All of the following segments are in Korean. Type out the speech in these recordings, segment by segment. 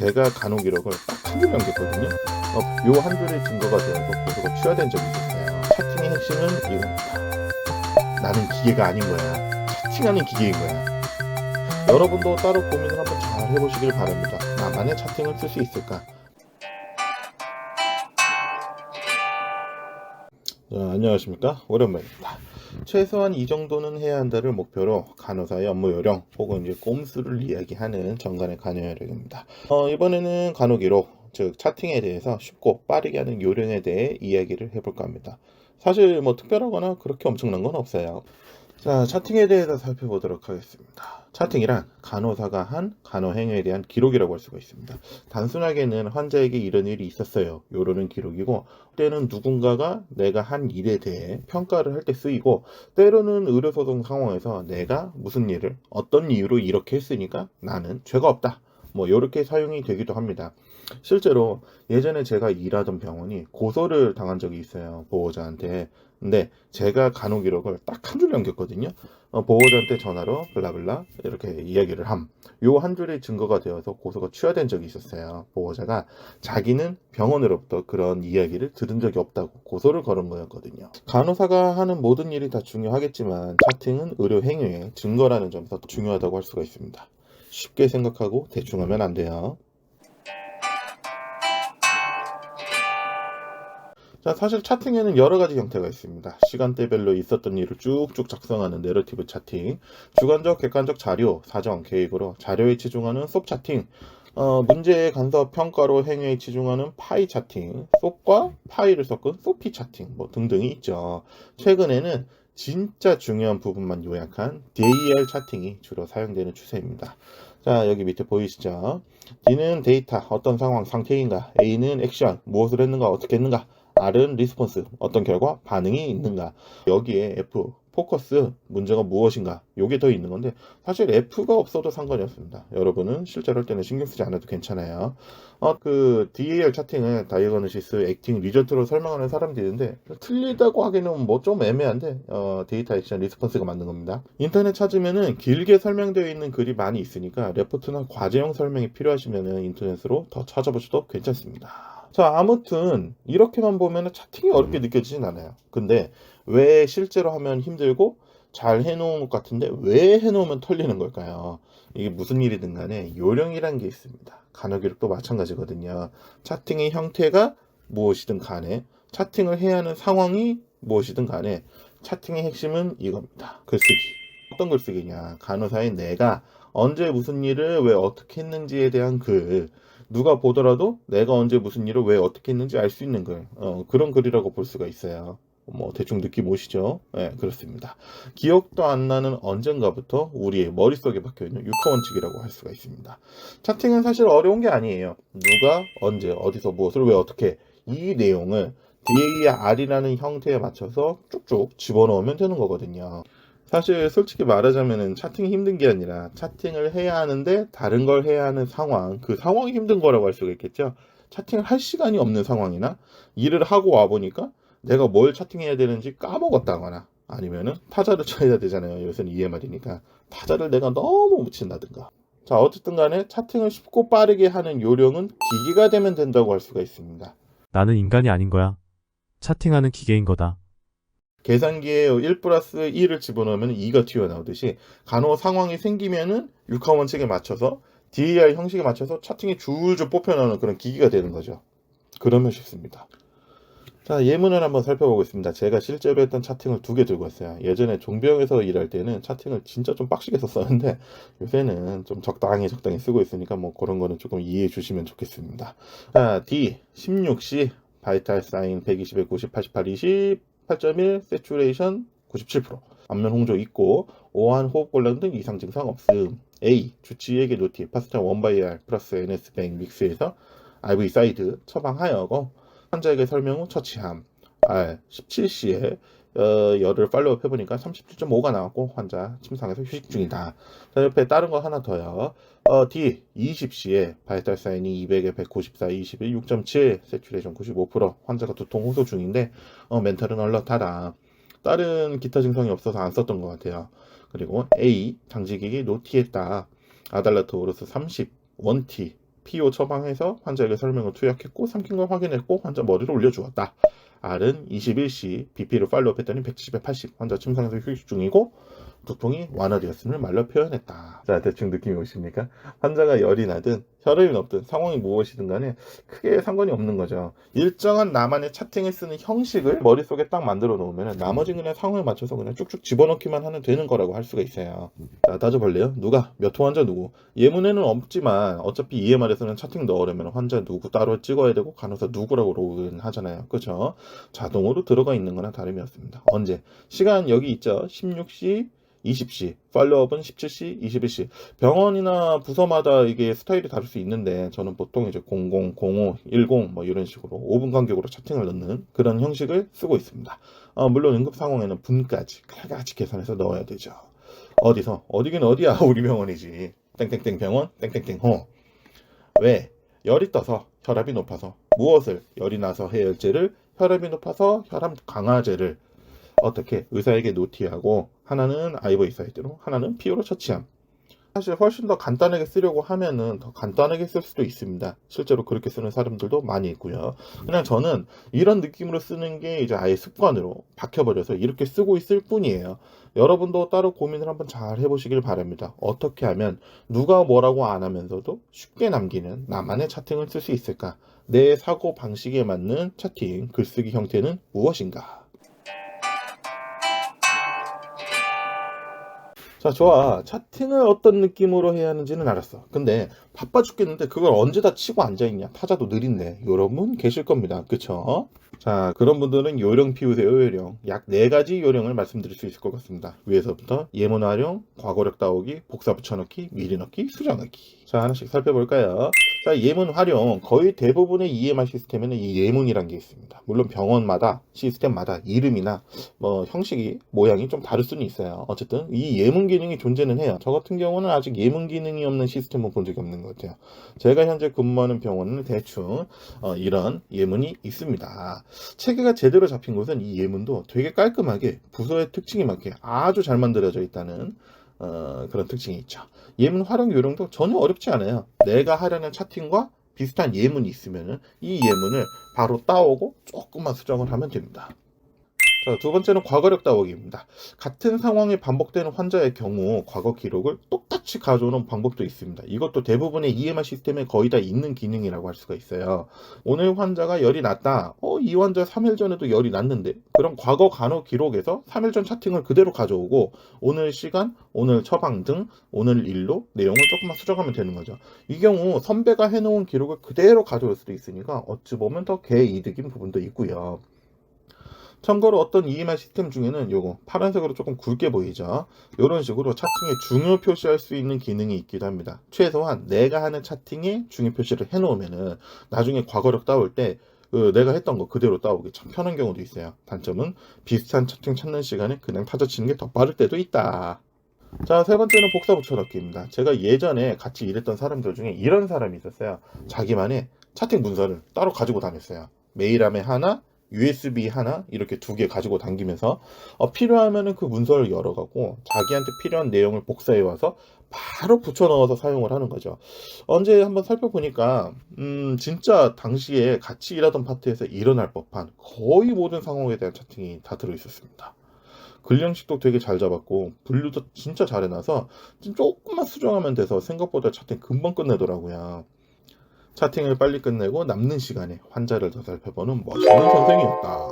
제가 간혹 이력을 딱한 줄 남겼거든요. 어, 요한 줄이 증거가 되어서 고소가 취하된 적이 있었어요. 차팅의 핵심은 이겁니다. 나는 기계가 아닌 거야. 차팅하는 기계인 거야. 여러분도 따로 고민을 한번 잘 해보시길 바랍니다. 나만의 차팅을 쓸 수 있을까? 자, 안녕하십니까? 오랜만입니다. 최소한 이 정도는 해야 한다를 목표로 간호사의 업무 요령 혹은 이제 꼼수를 이야기하는 정관의 간호요령입니다. 어, 이번에는 간호 기록, 즉 차팅에 대해서 쉽고 빠르게 하는 요령에 대해 이야기를 해볼까 합니다. 사실 뭐 특별하거나 그렇게 엄청난 건 없어요. 자, 차팅에 대해서 살펴보도록 하겠습니다. 차팅이란 간호사가 한 간호 행위에 대한 기록이라고 할 수가 있습니다. 단순하게는 환자에게 이런 일이 있었어요. 요러는 기록이고 때는 누군가가 내가 한 일에 대해 평가를 할 때 쓰이고 때로는 의료소송 상황에서 내가 무슨 일을 어떤 이유로 이렇게 했으니까 나는 죄가 없다. 뭐 이렇게 사용이 되기도 합니다. 실제로 예전에 제가 일하던 병원이 고소를 당한 적이 있어요. 보호자한테. 근데 제가 간호 기록을 딱 한 줄 남겼거든요. 어, 보호자한테 전화로 블라블라 이렇게 이야기를 함. 요 한 줄이 증거가 되어서 고소가 취하된 적이 있었어요. 보호자가 자기는 병원으로부터 그런 이야기를 들은 적이 없다고 고소를 걸은 거였거든요. 간호사가 하는 모든 일이 다 중요하겠지만 차팅은 의료 행위의 증거라는 점에서 중요하다고 할 수가 있습니다. 쉽게 생각하고 대충 하면 안 돼요. 자, 사실 차팅에는 여러 가지 형태가 있습니다. 시간대별로 있었던 일을 쭉쭉 작성하는 내러티브 차팅, 주관적, 객관적 자료, 사정, 계획으로 자료에 치중하는 솝 차팅, 어, 문제의 간섭 평가로 행위에 치중하는 파이 차팅, 솝과 파이를 섞은 소피 차팅, 뭐 등등이 있죠. 최근에는 진짜 중요한 부분만 요약한 DAR 차팅이 주로 사용되는 추세입니다. 자, 여기 밑에 보이시죠? D는 데이터, 어떤 상황, 상태인가? A는 액션, 무엇을 했는가, 어떻게 했는가? R은 리스폰스, 어떤 결과, 반응이 있는가? 여기에 F, 포커스, 문제가 무엇인가? 요게 더 있는 건데, 사실 F가 없어도 상관이 없습니다. 여러분은 실제로 할 때는 신경 쓰지 않아도 괜찮아요. 어, 그, DAR 차팅을 다이어거니시스, 액팅, 리저트로 설명하는 사람들이 있는데, 틀리다고 하기는 뭐 좀 애매한데, 어, 데이터 액션, 리스폰스가 맞는 겁니다. 인터넷 찾으면은 길게 설명되어 있는 글이 많이 있으니까, 레포트나 과제형 설명이 필요하시면은 인터넷으로 더 찾아보셔도 괜찮습니다. 자, 아무튼 이렇게만 보면 차팅이 어렵게 느껴지진 않아요. 근데 왜 실제로 하면 힘들고 잘 해놓은 것 같은데 왜 해놓으면 털리는 걸까요? 이게 무슨 일이든 간에 요령이란 게 있습니다. 간호기록도 마찬가지거든요. 차팅의 형태가 무엇이든 간에 차팅을 해야 하는 상황이 무엇이든 간에 차팅의 핵심은 이겁니다. 글쓰기. 어떤 글쓰기냐. 간호사의 내가 언제 무슨 일을 왜 어떻게 했는지에 대한 글. 누가 보더라도 내가 언제 무슨 일을 왜 어떻게 했는지 알 수 있는 글 어, 그런 글이라고 볼 수가 있어요. 뭐 대충 느낌 오시죠? 네, 그렇습니다. 기억도 안 나는 언젠가부터 우리의 머릿속에 박혀있는 육하원칙이라고 할 수가 있습니다. 차팅은 사실 어려운 게 아니에요. 누가 언제 어디서 무엇을 왜 어떻게 이 내용을 DAR이라는 형태에 맞춰서 쭉쭉 집어넣으면 되는 거거든요. 사실 솔직히 말하자면은 차팅이 힘든 게 아니라 차팅을 해야 하는데 다른 걸 해야 하는 상황, 그 상황이 힘든 거라고 할 수가 있겠죠. 차팅을 할 시간이 없는 상황이나 일을 하고 와 보니까 내가 뭘 차팅해야 되는지 까먹었다거나 아니면은 타자를 쳐야 되잖아요. 요새는 EMR이니까 타자를 내가 너무 묻힌다든가. 자, 어쨌든 간에 차팅을 쉽고 빠르게 하는 요령은 기기가 되면 된다고 할 수가 있습니다. 나는 인간이 아닌 거야. 차팅하는 기계인 거다. 계산기에 1 플러스 1을 집어넣으면 2가 튀어나오듯이 간호 상황이 생기면은 육하 원칙에 맞춰서 DAR 형식에 맞춰서 차팅이 줄줄 뽑혀나오는 그런 기기가 되는 거죠. 그러면 쉽습니다. 자, 예문을 한번 살펴보겠습니다. 제가 실제로 했던 차팅을 두 개 들고 왔어요. 예전에 종병에서 일할 때는 차팅을 진짜 좀 빡시게 썼었는데 요새는 좀 적당히 적당히 쓰고 있으니까 뭐 그런 거는 조금 이해해 주시면 좋겠습니다. 자, D 16C 바이탈 사인 120에 90, 88, 20 8.1 세츄레이션 97% 안면 홍조 있고 오한 호흡 곤란 등 이상 증상 없음. A 주치의에게 노티 파스타 1바이알 플러스 NS 뱅 믹스에서 IV 사이드 처방하여고 환자에게 설명 후 처치함. R 17시에 어, 열을 팔로우업 해보니까 37.5가 나왔고 환자 침상에서 휴식 중이다. 자 옆에 다른 거 하나 더요. 어, D 20시에 바이탈 사인이 200에 194, 21, 6.7, 세츄레이션 95% 환자가 두통 호소 중인데 어, 멘탈은 얼럿하다. 다른 기타 증상이 없어서 안 썼던 것 같아요. 그리고 A 장직익이 노티했다. 아달라트 오르스 30, 원티 PO 처방해서 환자에게 설명을 투약했고 삼킨 걸 확인했고 환자 머리를 올려주었다. R은 21시 BP를 팔로우했더니 170에 80 환자 침상에서 휴식 중이고 두통이 완화되었음을 말로 표현했다. 자 대충 느낌이 오십니까? 환자가 열이 나든 혈압이 높든 상황이 무엇이든 간에 크게 상관이 없는 거죠. 일정한 나만의 차팅을 쓰는 형식을 머릿속에 딱 만들어 놓으면 나머지 그냥 상황에 맞춰서 그냥 쭉쭉 집어넣기만 하면 되는 거라고 할 수가 있어요. 자, 따져볼래요? 누가? 몇 호 환자 누구? 예문에는 없지만 어차피 EMR에서는 차팅 넣으려면 환자 누구 따로 찍어야 되고 간호사 누구라고 로그인 하잖아요. 그죠? 자동으로 들어가 있는 거나 다름이 없습니다. 언제? 시간 여기 있죠? 16시, 20시, 팔로업은 17시, 21시. 병원이나 부서마다 이게 스타일이 다를 수 있는데 저는 보통 이제 00, 05, 10 뭐 이런 식으로 5분 간격으로 차팅을 넣는 그런 형식을 쓰고 있습니다. 어, 물론 응급 상황에는 분까지 칼같이 계산해서 넣어야 되죠. 어디서? 어디긴 어디야 우리 병원이지. 땡땡땡 병원, 땡땡땡 호. 왜? 열이 떠서 혈압이 높아서 무엇을 열이 나서 해열제를 혈압이 높아서 혈압 강화제를 어떻게 의사에게 노티하고 하나는 아이보이 사이드로 하나는 피오로 처치함. 사실 훨씬 더 간단하게 쓰려고 하면은 더 간단하게 쓸 수도 있습니다. 실제로 그렇게 쓰는 사람들도 많이 있고요. 그냥 저는 이런 느낌으로 쓰는 게 이제 아예 습관으로 박혀버려서 이렇게 쓰고 있을 뿐이에요. 여러분도 따로 고민을 한번 잘 해보시길 바랍니다. 어떻게 하면 누가 뭐라고 안 하면서도 쉽게 남기는 나만의 차팅을 쓸 수 있을까? 내 사고 방식에 맞는 차팅, 글쓰기 형태는 무엇인가? 자, 좋아. 차팅을 어떤 느낌으로 해야 하는지는 알았어. 근데 바빠 죽겠는데 그걸 언제 다 치고 앉아있냐? 타자도 느린데. 여러분 계실 겁니다. 그쵸? 자, 그런 분들은 요령 피우세요, 요령. 약 네가지 요령을 말씀드릴 수 있을 것 같습니다. 위에서부터 예문 활용, 과거력 따오기, 복사 붙여넣기, 미리 넣기, 수정 넣기. 자, 하나씩 살펴볼까요? 자, 예문 활용. 거의 대부분의 EMR 시스템에는 이 예문이란 게 있습니다. 물론 병원마다, 시스템마다 이름이나 뭐 형식이, 모양이 좀 다를 수는 있어요. 어쨌든 이 예문 기능이 존재는 해요. 저 같은 경우는 아직 예문 기능이 없는 시스템을 본 적이 없는 것 같아요. 제가 현재 근무하는 병원은 대충 어, 이런 예문이 있습니다. 체계가 제대로 잡힌 곳은 이 예문도 되게 깔끔하게 부서의 특징에 맞게 아주 잘 만들어져 있다는 어, 그런 특징이 있죠. 예문 활용 요령도 전혀 어렵지 않아요. 내가 하려는 차팅과 비슷한 예문이 있으면 이 예문을 바로 따오고 조금만 수정을 하면 됩니다. 자, 두 번째는 과거력 따오기입니다. 같은 상황이 반복되는 환자의 경우 과거 기록을 똑같이 가져오는 방법도 있습니다. 이것도 대부분의 EMR 시스템에 거의 다 있는 기능이라고 할 수가 있어요. 오늘 환자가 열이 났다. 어, 이 환자 3일 전에도 열이 났는데. 그럼 과거 간호 기록에서 3일 전 차팅을 그대로 가져오고 오늘 시간, 오늘 처방 등 오늘 일로 내용을 조금만 수정하면 되는 거죠. 이 경우 선배가 해놓은 기록을 그대로 가져올 수도 있으니까 어찌 보면 더 개이득인 부분도 있고요. 참고로 어떤 EMR 시스템 중에는 요거 파란색으로 조금 굵게 보이죠. 이런 식으로 차팅에 중요 표시할 수 있는 기능이 있기도 합니다. 최소한 내가 하는 차팅에 중요 표시를 해놓으면은 나중에 과거력 따올 때 그 내가 했던 거 그대로 따오기 참 편한 경우도 있어요. 단점은 비슷한 차팅 찾는 시간에 그냥 타자 치는 게 더 빠를 때도 있다. 자, 세 번째는 복사 붙여넣기입니다. 제가 예전에 같이 일했던 사람들 중에 이런 사람이 있었어요. 자기만의 차팅 문서를 따로 가지고 다녔어요. 메일함에 하나, USB 하나 이렇게 두 개 가지고 당기면서 어, 필요하면은 그 문서를 열어가고 자기한테 필요한 내용을 복사해 와서 바로 붙여 넣어서 사용을 하는 거죠. 언제 한번 살펴보니까 음 진짜 당시에 같이 일하던 파트에서 일어날 법한 거의 모든 상황에 대한 차팅이 다 들어 있었습니다. 근량식도 되게 잘 잡았고 분류도 진짜 잘 해놔서 좀 조금만 수정하면 돼서 생각보다 차팅 금방 끝내더라고요. 차팅을 빨리 끝내고 남는 시간에 환자를 더 살펴보는 멋있는 선생이었다.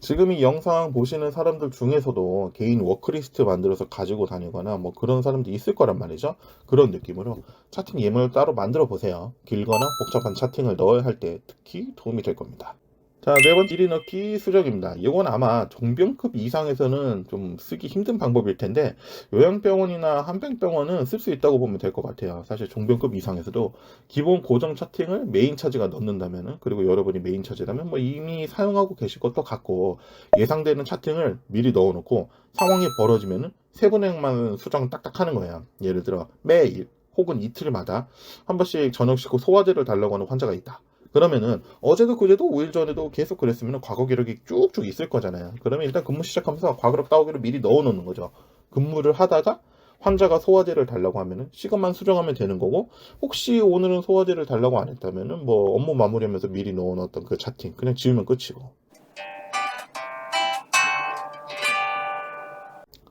지금 이 영상 보시는 사람들 중에서도 개인 워크리스트 만들어서 가지고 다니거나 뭐 그런 사람도 있을 거란 말이죠. 그런 느낌으로 차팅 예문을 따로 만들어 보세요. 길거나 복잡한 차팅을 넣어야 할 때 특히 도움이 될 겁니다. 자, 네 번째 일이 넣기 수정입니다. 이건 아마 종병급 이상에서는 좀 쓰기 힘든 방법일 텐데 요양병원이나 한병병원은 쓸 수 있다고 보면 될 것 같아요. 사실 종병급 이상에서도 기본 고정 차팅을 메인 차지가 넣는다면은 그리고 여러분이 메인 차지라면 뭐 이미 사용하고 계실 것도 같고 예상되는 차팅을 미리 넣어놓고 상황이 벌어지면은 세분행만 수정 딱딱 하는 거예요. 예를 들어 매일 혹은 이틀마다 한 번씩 저녁 식후 소화제를 달라고 하는 환자가 있다. 그러면은 어제도 그제도 5일 전에도 계속 그랬으면 과거 기록이 쭉쭉 있을 거잖아요. 그러면 일단 근무 시작하면서 과거력 따오기를 미리 넣어 놓는 거죠. 근무를 하다가 환자가 소화제를 달라고 하면은 시간만 수정하면 되는 거고 혹시 오늘은 소화제를 달라고 안 했다면은 뭐 업무 마무리하면서 미리 넣어놨던 그 차팅 그냥 지우면 끝이고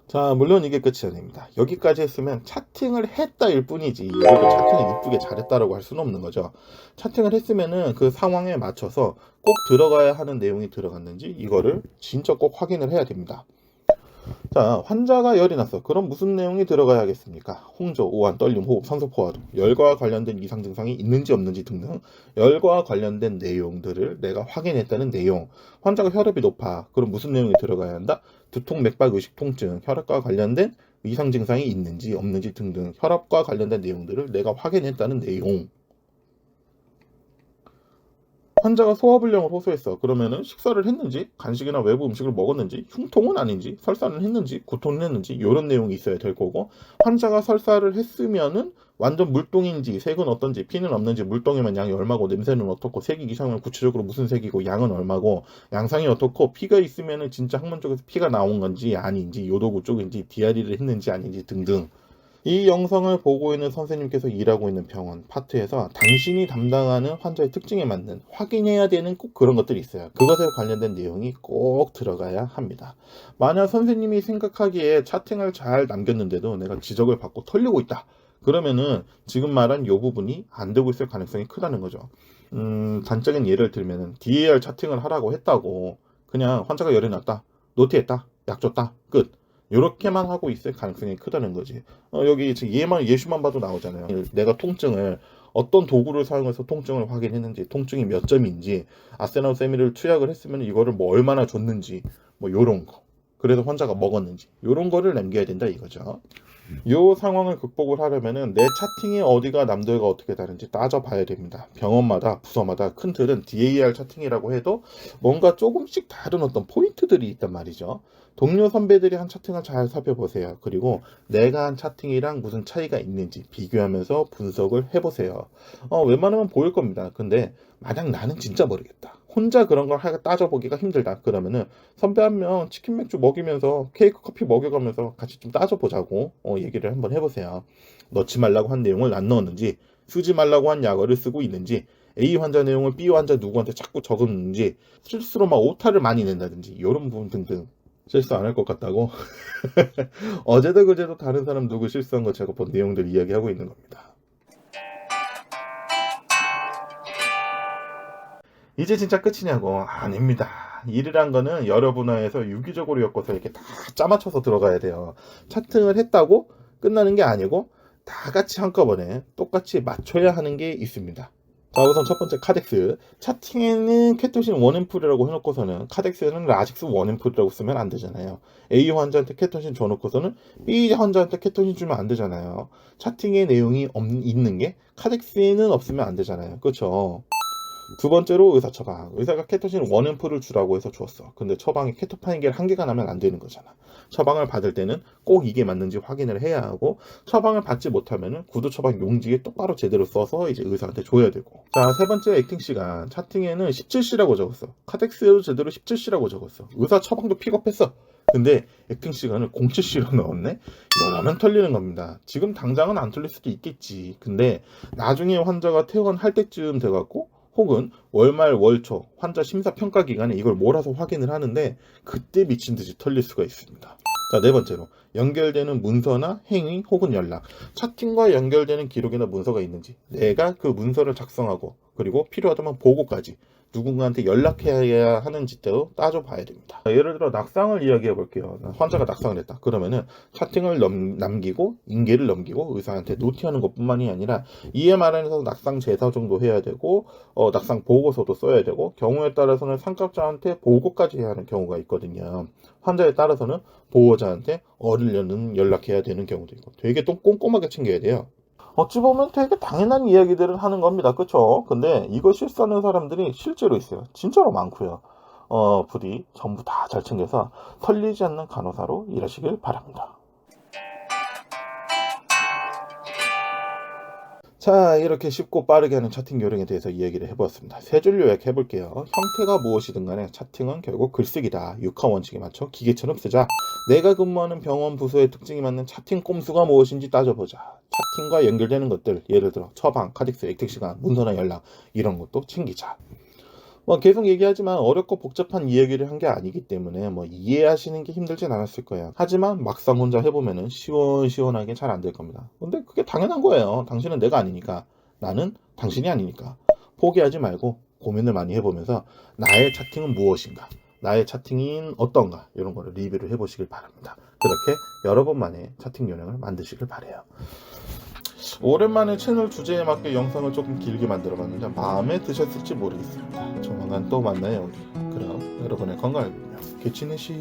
자 물론 이게 끝이 아닙니다. 여기까지 했으면 차팅을 했다일 뿐이지 이것도 차팅을 이쁘게 잘했다라고 할 수는 없는 거죠. 차팅을 했으면은 그 상황에 맞춰서 꼭 들어가야 하는 내용이 들어갔는지 이거를 진짜 꼭 확인을 해야 됩니다 자, 환자가 열이 났어. 그럼 무슨 내용이 들어가야겠습니까? 홍조, 오한, 떨림, 호흡, 산소 포화도, 열과 관련된 이상 증상이 있는지 없는지 등등 열과 관련된 내용들을 내가 확인했다는 내용. 환자가 혈압이 높아. 그럼 무슨 내용이 들어가야 한다? 두통, 맥박, 의식, 통증, 혈압과 관련된 이상 증상이 있는지 없는지 등등 혈압과 관련된 내용들을 내가 확인했다는 내용. 환자가 소화불량을 호소했어. 그러면은 식사를 했는지, 간식이나 외부 음식을 먹었는지, 흉통은 아닌지, 설사는 했는지, 구토는 했는지 이런 내용이 있어야 될 거고 환자가 설사를 했으면은 완전 물똥인지 색은 어떤지 피는 없는지 물똥이면 양이 얼마고 냄새는 어떻고 색이 이상하면 구체적으로 무슨 색이고 양은 얼마고 양상이 어떻고 피가 있으면은 진짜 항문 쪽에서 피가 나온 건지 아닌지 요도구 쪽인지 디아리를 했는지 아닌지 등등 이 영상을 보고 있는 선생님께서 일하고 있는 병원 파트에서 당신이 담당하는 환자의 특징에 맞는 확인해야 되는 꼭 그런 것들이 있어요. 그것에 관련된 내용이 꼭 들어가야 합니다. 만약 선생님이 생각하기에 차팅을 잘 남겼는데도 내가 지적을 받고 털리고 있다. 그러면은 지금 말한 이 부분이 안 되고 있을 가능성이 크다는 거죠. 음, 단적인 예를 들면은 DAR 차팅을 하라고 했다고 그냥 환자가 열이 났다. 노티했다. 약 줬다. 끝. 이렇게만 하고 있을 가능성이 크다는 거지. 어, 여기 지금 얘만 예시만 봐도 나오잖아요. 내가 통증을 어떤 도구를 사용해서 통증을 확인했는지, 통증이 몇 점인지, 아세나세미를 투약을 했으면 이거를 뭐 얼마나 줬는지, 뭐 요런 거. 그래서 환자가 먹었는지, 요런 거를 남겨야 된다 이거죠. 요 상황을 극복을 하려면은 내 차팅이 어디가 남들과 어떻게 다른지 따져봐야 됩니다. 병원마다 부서마다 큰 틀은 DAR 차팅이라고 해도 뭔가 조금씩 다른 어떤 포인트들이 있단 말이죠. 동료 선배들이 한 차팅을 잘 살펴보세요. 그리고 내가 한 차팅이랑 무슨 차이가 있는지 비교하면서 분석을 해보세요. 어, 웬만하면 보일 겁니다. 근데 만약 나는 진짜 모르겠다. 혼자 그런 걸 하- 따져보기가 힘들다. 그러면은 선배 한 명 치킨 맥주 먹이면서 케이크 커피 먹여가면서 같이 좀 따져보자고 어, 얘기를 한번 해보세요. 넣지 말라고 한 내용을 안 넣었는지, 쓰지 말라고 한 약어를 쓰고 있는지, A 환자 내용을 B 환자 누구한테 자꾸 적었는지, 실수로 막 오타를 많이 낸다든지, 이런 부분 등등. 실수 안 할 것 같다고? 어제도 그제도 다른 사람 누구 실수한 거 제가 본 내용들 이야기하고 있는 겁니다. 이제 진짜 끝이냐고? 아닙니다. 일이란 거는 여러 분야에서 유기적으로 엮어서 이렇게 다 짜맞춰서 들어가야 돼요. 차팅을 했다고 끝나는 게 아니고 다 같이 한꺼번에 똑같이 맞춰야 하는 게 있습니다. 자, 우선 첫 번째 카덱스. 차팅에는 케토신 원앰플이라고 해놓고서는 카덱스에는 라직스 원앰플이라고 쓰면 안 되잖아요. A 환자한테 케토신 줘놓고서는 B 환자한테 케토신 주면 안 되잖아요. 차팅의 내용이 없, 있는 게 카덱스에는 없으면 안 되잖아요. 그렇죠? 두 번째로 의사 처방. 의사가 케토신 원앰플을 주라고 해서 주었어. 근데 처방에 케토파인겔 한 개가 나면 안 되는 거잖아. 처방을 받을 때는 꼭 이게 맞는지 확인을 해야 하고 처방을 받지 못하면은 구두 처방 용지에 똑바로 제대로 써서 이제 의사한테 줘야 되고. 자, 세 번째 액팅 시간. 차팅에는 17시라고 적었어. 카덱스에도 제대로 17시라고 적었어. 의사 처방도 픽업했어. 근데 액팅 시간을 07시로 넣었네? 이러면 털리는 겁니다. 지금 당장은 안 털릴 수도 있겠지. 근데 나중에 환자가 퇴원할 때쯤 돼갖고 혹은 월말 월초 환자 심사 평가 기간에 이걸 몰아서 확인을 하는데 그때 미친 듯이 털릴 수가 있습니다. 자, 네 번째로 연결되는 문서나 행위 혹은 연락. 차팅과 연결되는 기록이나 문서가 있는지 내가 그 문서를 작성하고 그리고 필요하다면 보고까지 누군가한테 연락해야 하는지도 따져봐야 됩니다. 자, 예를 들어 낙상을 이야기해 볼게요. 환자가 낙상을 했다. 그러면은 차팅을 넘, 남기고 인계를 넘기고 의사한테 노티하는 것뿐만이 아니라 말하면서 낙상 제사 정도 해야 되고 어, 낙상 보고서도 써야 되고 경우에 따라서는 상급자한테 보고까지 해야 하는 경우가 있거든요. 환자에 따라서는 보호자한테 어리려는 연락해야 되는 경우도 있고 되게 또 꼼꼼하게 챙겨야 돼요. 어찌 보면 되게 당연한 이야기들을 하는 겁니다. 그쵸? 근데 이거 실수하는 사람들이 실제로 있어요. 진짜로 많고요. 어, 부디 전부 다 잘 챙겨서 털리지 않는 간호사로 일하시길 바랍니다. 자, 이렇게 쉽고 빠르게 하는 차팅 요령에 대해서 이야기를 해보았습니다. 세 줄 요약해 볼게요. 형태가 무엇이든 간에 차팅은 결국 글쓰기다. 육하 원칙에 맞춰 기계처럼 쓰자. 내가 근무하는 병원 부서의 특징이 맞는 차팅 꼼수가 무엇인지 따져보자. 차팅과 연결되는 것들, 예를 들어 처방, 카딕스, 액택 시간, 문서나 연락 이런 것도 챙기자. 뭐 계속 얘기하지만 어렵고 복잡한 이야기를 한 게 아니기 때문에 뭐 이해하시는 게 힘들진 않았을 거예요. 하지만 막상 혼자 해보면은 시원시원하게 잘 안 될 겁니다. 근데 그게 당연한 거예요. 당신은 내가 아니니까. 나는 당신이 아니니까. 포기하지 말고 고민을 많이 해보면서 나의 차팅은 무엇인가? 나의 차팅인 어떤가? 이런 거를 리뷰를 해보시길 바랍니다. 그렇게 여러 번만에 차팅 요령을 만드시길 바래요. 오랜만에 채널 주제에 맞게 영상을 조금 길게 만들어봤는데 마음에 드셨을지 모르겠습니다. 조만간 또 만나요 우리. 그럼 여러분의 건강을 빌며 개치내시